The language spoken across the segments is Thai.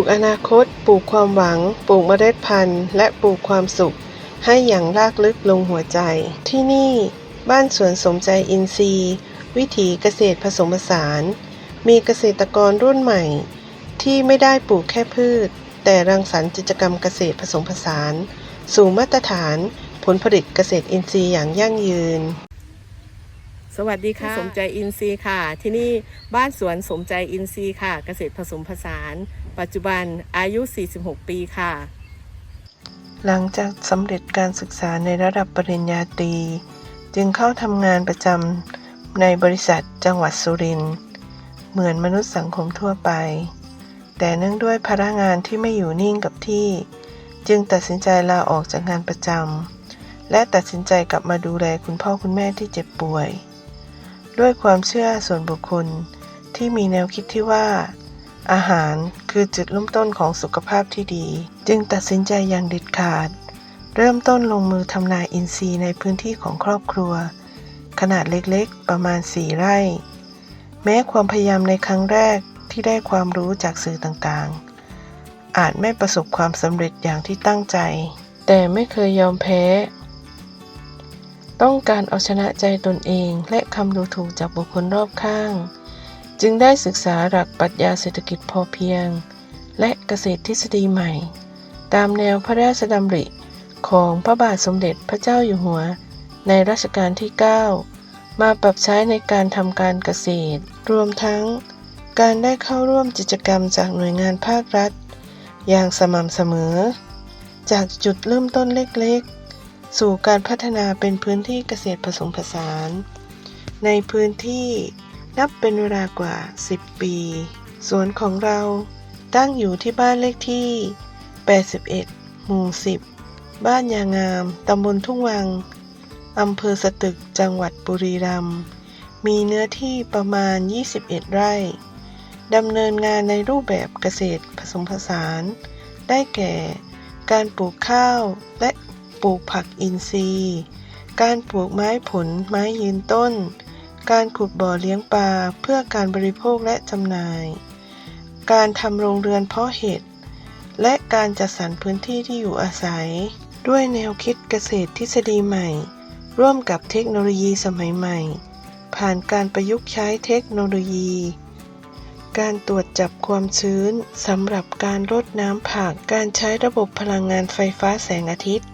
ลูกอนาคต ปลูกความหวัง ปลูกเมล็ดพันธุ์ และปลูกความสุข ให้อย่างรากลึกลงหัวใจ ที่นี่ บ้านสวนสมใจอินทรีย์ วิถีเกษตรผสมผสาน มีเกษตรกรรุ่นใหม่ ที่ไม่ได้ปลูกแค่พืช แต่รังสรรค์กิจกรรมเกษตรผสมผสาน สู่มาตรฐานผลผลิตเกษตรอินทรีย์อย่างยั่งยืนสวัสดีค่ะสมใจอินทรีย์ค่ะ ที่นี่บ้านสวนสมใจอินทรีย์ค่ะ เกษตรผสมผสาน ปัจจุบันอายุ 46 ปีค่ะ หลังจากสำเร็จการศึกษาในระดับปริญญาตรี จึงเข้าทำงานประจำในบริษัทจังหวัดสุรินทร์เหมือนมนุษย์สังคมทั่วไป แต่เนื่องด้วยภาระงานที่ไม่อยู่นิ่งกับที่ จึงตัดสินใจลาออกจากงานประจำและตัดสินใจกลับมาดูแลคุณพ่อคุณแม่ที่เจ็บป่วย ด้วยความเชื่อส่วนบุคคลที่มีแนวคิดที่ว่า อาหารคือจุดเริ่มต้นของสุขภาพที่ดี จึงตัดสินใจอย่างเด็ดขาด เริ่มต้นลงมือทำนาอินทรีย์ในพื้นที่ของครอบครัว ขนาดเล็กๆ ประมาณ 4 ไร่ แม้ความพยายามในครั้งแรกที่ได้ความรู้จากสื่อต่างๆ อาจไม่ประสบความสำเร็จอย่างที่ตั้งใจ แต่ไม่เคยยอมแพ้ ต้องการเอาชนะใจตนเองและคำดูถูกจากบุคคลรอบข้าง จึงได้ศึกษาหลักปรัชญาเศรษฐกิจพอเพียง และเกษตรทฤษฎีใหม่ ตามแนวพระราชดำริของพระบาทสมเด็จพระเจ้าอยู่หัว ในรัชกาลที่ 9 มาปรับใช้ในการทำการเกษตร รวมทั้งการได้เข้าร่วมกิจกรรมจากหน่วยงานภาครัฐ อย่างสม่ำเสมอ จากจุดเริ่มต้นเล็กๆ สู่การพัฒนาเป็นพื้นที่เกษตรผสมผสาน ในพื้นที่ นับเป็นเวลากว่า 10 ปี สวนของเราตั้งอยู่ที่บ้านเลขที่ 81 หมู่ 10 บ้านยางาม ตำบลทุ่งวัง อำเภอสตึก จังหวัดบุรีรัมย์ มีเนื้อที่ประมาณ 21 ไร่ ดำเนินงานในรูปแบบเกษตรผสมผสาน ได้แก่ การปลูกข้าวและปลูกผักอินทรีย์ การปลูกไม้ผลไม้ยืนต้น การขุดบ่อเลี้ยงปลาเพื่อการบริโภคและจำหน่าย การทำโรงเรือนเพาะเห็ด และการจัดสรรพื้นที่ที่อยู่อาศัย ด้วยแนวคิดเกษตรทฤษฎีใหม่ ร่วมกับเทคโนโลยีสมัยใหม่ ผ่านการประยุกต์ใช้เทคโนโลยี การตรวจจับความชื้นสำหรับการรดน้ำผัก การใช้ระบบพลังงานไฟฟ้าแสงอาทิตย์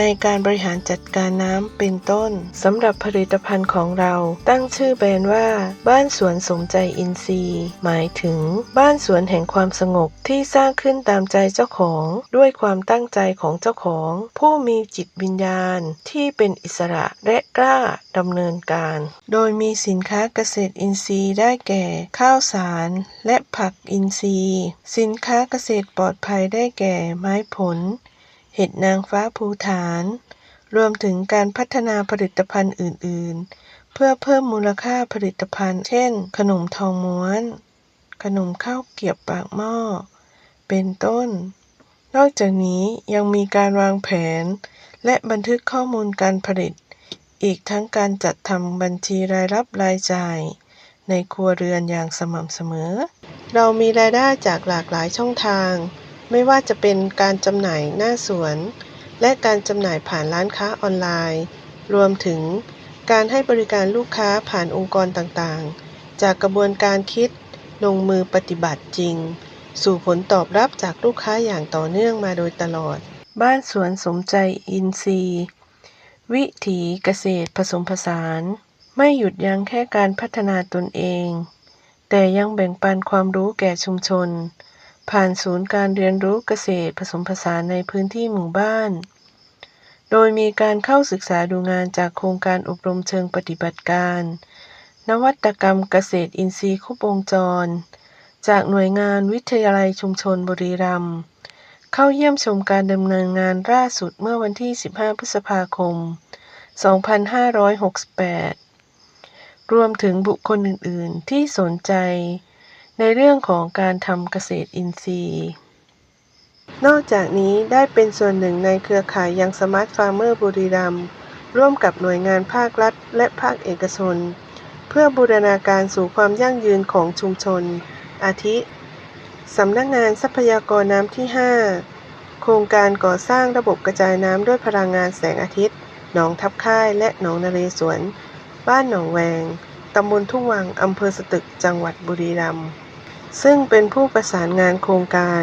ในการบริหารจัดการน้ำเป็นต้นสำหรับผลิตภัณฑ์ของเราตั้งชื่อแบรนด์ว่า บ้านสวนสมใจอินทรีย์ หมายถึง บ้านสวนแห่งความสงบที่สร้างขึ้นตามใจเจ้าของ ด้วยความตั้งใจของเจ้าของ ผู้มีจิตวิญญาณที่เป็นอิสระและกล้าดำเนินการ โดยมีสินค้าเกษตรอินทรีย์ได้แก่ ข้าวสาร และผักอินทรีย์ สินค้าเกษตรปลอดภัยได้แก่ไม้ผล เห็ดนางฟ้าภูฐาน รวมถึงการพัฒนาผลิตภัณฑ์อื่น ๆ เพื่อเพิ่มมูลค่าผลิตภัณฑ์ เช่น ขนมทองม้วน ขนมข้าวเกรียบปากหม้อ เป็นต้น นอกจากนี้ยังมีการวางแผน และบันทึกข้อมูลการผลิต อีกทั้งการจัดทำบัญชีรายรับรายจ่าย ในครัวเรือนอย่างสม่ำเสมอ เรามีรายได้จากหลากหลายช่องทาง ไม่ว่าจะเป็นการจำหน่ายหน้าสวน และการจำหน่ายผ่านร้านค้าออนไลน์ รวมถึงการให้บริการลูกค้าผ่านองค์กรต่างๆ จากกระบวนการคิดลงมือปฏิบัติจริง สู่ผลตอบรับจากลูกค้าอย่างต่อเนื่องมาโดยตลอด บ้านสวนสมใจอินทรีย์ วิถีเกษตรผสมผสาน ไม่หยุดยั้งแค่การพัฒนาตนเอง แต่ยังแบ่งปันความรู้แก่ชุมชน ผ่านศูนย์การเรียนรู้เกษตรผสมผสานในพื้นที่หมู่บ้าน โดยมีการเข้าศึกษาดูงานจากโครงการอบรมเชิงปฏิบัติการ นวัตกรรมเกษตรอินทรีย์ครบวงจร จากหน่วยงานวิทยาลัยชุมชนบุรีรัมย์เข้าเยี่ยมชมการดำเนินงานล่าสุดเมื่อวันที่ 15 พฤษภาคม 2568 รวมถึงบุคคลอื่น ๆ ที่สนใจ ในเรื่องของการทำเกษตรอินทรีย์ นอกจากนี้ได้เป็นส่วนหนึ่งในเครือข่ายยังสมาร์ทฟาร์มเมอร์บุรีรัมย์ร่วมกับหน่วยงานภาครัฐ และภาคเอกชน เพื่อบูรณาการสู่ความยั่งยืนของชุมชน อาทิ สำนักงานทรัพยากรน้ำที่ 5 โครงการก่อสร้างระบบกระจายน้ำด้วยพลังงานแสงอาทิตย์ หนองทับค่าย และหนองนเรศวร บ้านหนองแวง ตำบลทุ่งวัง อำเภอสตึก จังหวัดบุรีรัมย์ ซึ่งเป็นผู้ประสานงานโครงการ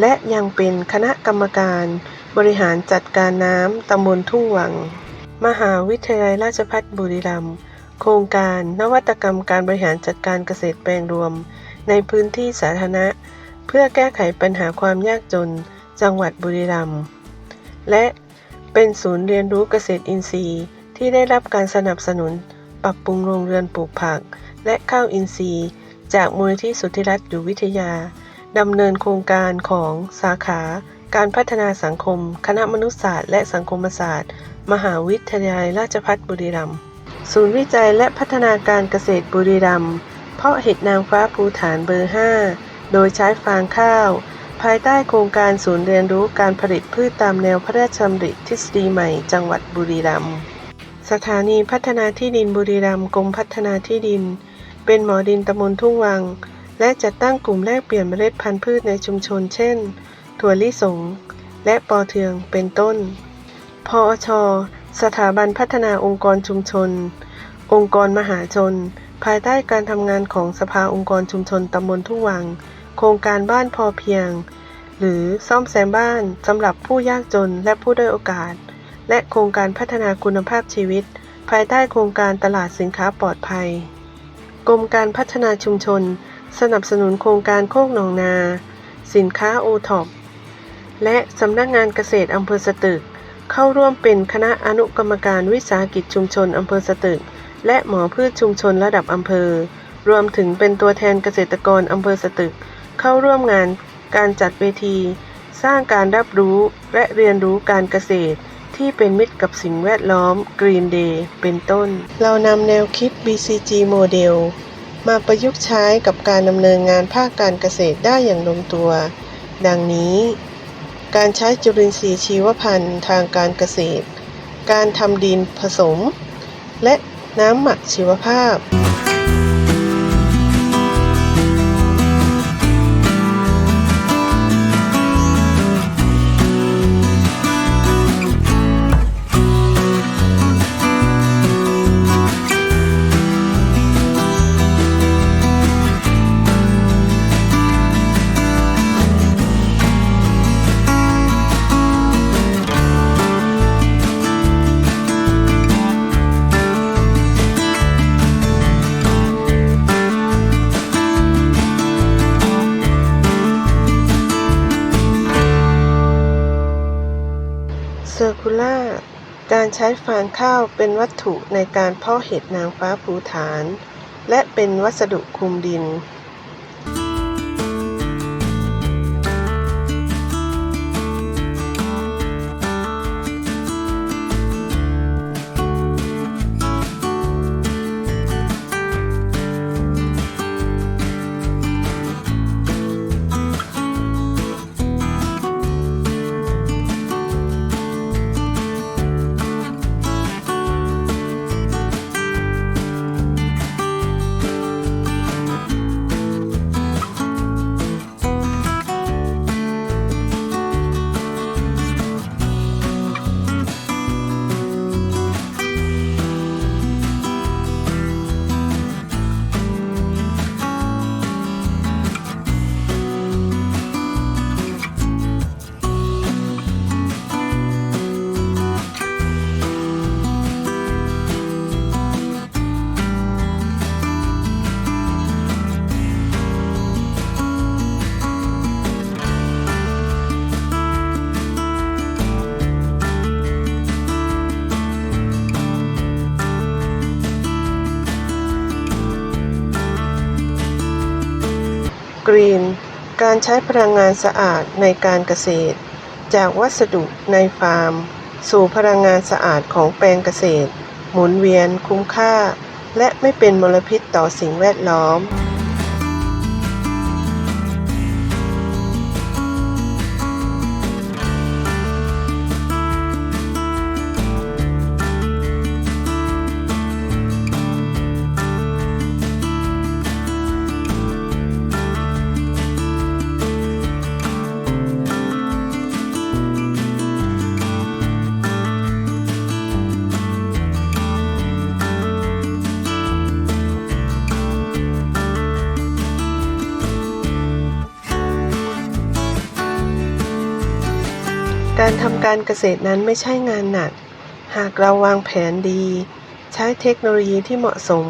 และยังเป็นคณะกรรมการบริหารจัดการน้ำตำบลทุ่งวัง มหาวิทยาลัยราชภัฏบุรีรัมย์โครงการนวัตกรรมการบริหารจัดการเกษตรแปลงรวม ในพื้นที่สาธารณะ เพื่อแก้ไขปัญหาความยากจนจังหวัดบุรีรัมย์และเป็นศูนย์เรียนรู้เกษตรอินทรีย์ ที่ได้รับการสนับสนุน ปรับปรุงโรงเรือนปลูกผัก และข้าวอินทรีย์ จากมูลที่สุทธิรัตน์อยู่วิทยาดำเนินโครงการของสาขา การพัฒนาสังคม คณะมนุษยศาสตร์ และสังคมศาสตร์ มหาวิทยาลัยราชภัฏบุรีรัมย์ศูนย์วิจัยและพัฒนาการเกษตรบุรีรัมย์เพาะเห็ดนางฟ้าภูฐานเบอร์ 5 โดยใช้ฟางข้าว ภายใต้โครงการศูนย์เรียนรู้การผลิตพืชตามแนวพระราชดำริทฤษฎีใหม่จังหวัดบุรีรัมย์สถานีพัฒนาที่ดินบุรีรัมย์กรมพัฒนาที่ดิน เป็นหมอดินตำบลทุ่งวัง และจัดตั้งกลุ่มแลกเปลี่ยนเมล็ดพันธุ์พืชในชุมชน เช่น ถั่วลิสง และปอเทืองเป็นต้น พอช สถาบันพัฒนาองค์กรชุมชน องค์กรมหาชน ภายใต้การทำงานของสภาองค์กรชุมชนตำบลทุ่งวัง โครงการบ้านพอเพียง หรือซ่อมแซมบ้านสำหรับผู้ยากจนและผู้ด้อยโอกาส และโครงการพัฒนาคุณภาพชีวิต ภายใต้โครงการตลาดสินค้าปลอดภัย กรมการพัฒนาชุมชน สนับสนุนโครงการโคกหนองนา สินค้าโอท็อปและสำนักงานเกษตรอำเภอสตึก เข้าร่วมเป็นคณะอนุกรรมการวิสาหกิจชุมชนอำเภอสตึก และหมอพืชชุมชนระดับอำเภอ รวมถึงเป็นตัวแทนเกษตรกรอำเภอสตึก เข้าร่วมงานการจัดเวที สร้างการรับรู้และเรียนรู้การเกษตร ที่เป็นมิตรกับสิ่งแวดล้อม Green Day เป็นต้น เรานำแนวคิด BCG โมเดลมาประยุกต์ใช้กับการดำเนินงานภาคการเกษตรได้อย่างลงตัว ดังนี้ การใช้จุลินทรีย์ชีวพันธุ์ทางการเกษตร การทำดินผสม และน้ำหมักชีวภาพ การใช้ฟางข้าวเป็นวัตถุในการเพาะเห็ดนางฟ้าภูฐาน และเป็นวัสดุคลุมดิน กรีน การใช้พลังงานสะอาดในการเกษตร จากวัสดุในฟาร์ม สู่พลังงานสะอาดของแปลงเกษตร หมุนเวียนคุ้มค่า และไม่เป็นมลพิษต่อสิ่งแวดล้อม การทำการเกษตรนั้นไม่ใช่งานหนัก หากเราวางแผนดี ใช้เทคโนโลยีที่เหมาะสม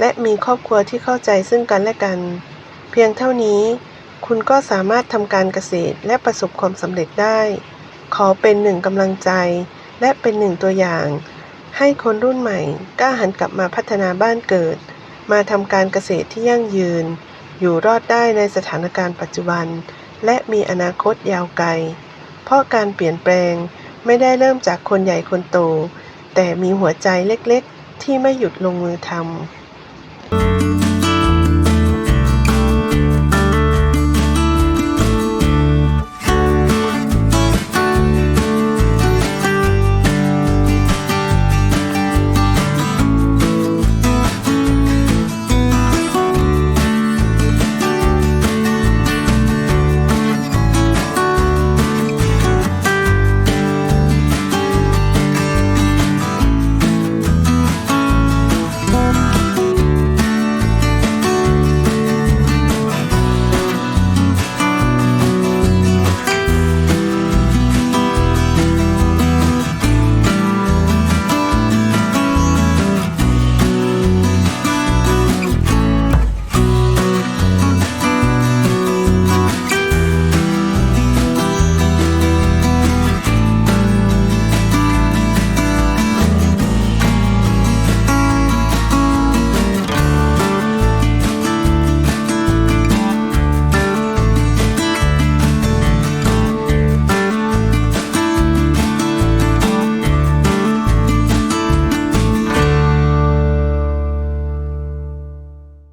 และมีครอบครัวที่เข้าใจซึ่งกันและกัน เพียงเท่านี้ คุณก็สามารถทำการเกษตรและประสบความสำเร็จได้ ขอเป็นหนึ่งกำลังใจ และเป็นหนึ่งตัวอย่าง ให้คนรุ่นใหม่กล้าหันกลับมาพัฒนาบ้านเกิด มาทำการเกษตรที่ยั่งยืน อยู่รอดได้ในสถานการณ์ปัจจุบัน และมีอนาคตยาวไกล เพราะการเปลี่ยนแปลงไม่ได้เริ่มจากคนใหญ่คนโต แต่มีหัวใจเล็กๆ ที่ไม่หยุดลงมือทำ